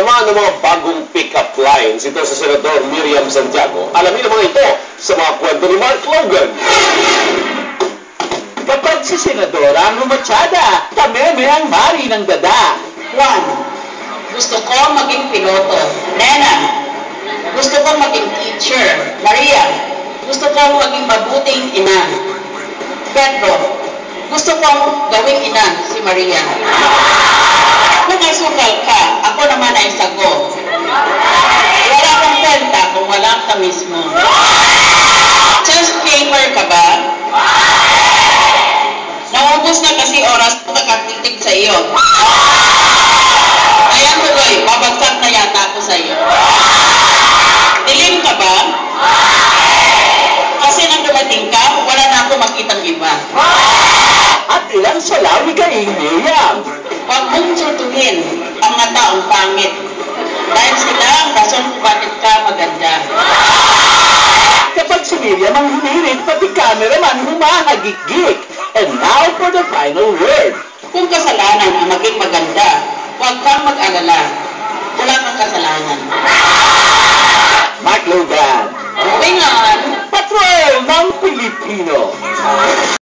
naman ng mga bagong pick-up lines ito sa Senador Miriam Santiago. Alamin naman ito sa mga kwento ni Mark Logan. Kapag si Senadora ang lumatsada, kami may ang mari ng dada. Juan, gusto ko maging piloto. Nena, gusto ko maging teacher. Maria, gusto ko maging mabuting ina. Pedro, gusto kong gawing ina si Maria. Ka mismo. Just paper ka ba? Naubos na kasi oras ko nakatitig sa iyo. Ayan tuloy, babagsak na yata ako sa iyo. Dilim ka ba? Kasi nang dumating ka, wala na ako makitang iba. At ilang salawi kay Miriam. Huwag mong sutuhin ang mga taong pangit. Dahil sila ang rason kung bakit ka maganda. Ang hinirit, pati cameraman humahagik-gik. And now for the final word. Kung kasalanan ang maging maganda, huwag kang mag-alala. Wala kang kasalanan. Mark Logan, Moving on. Patrol ng Pilipino.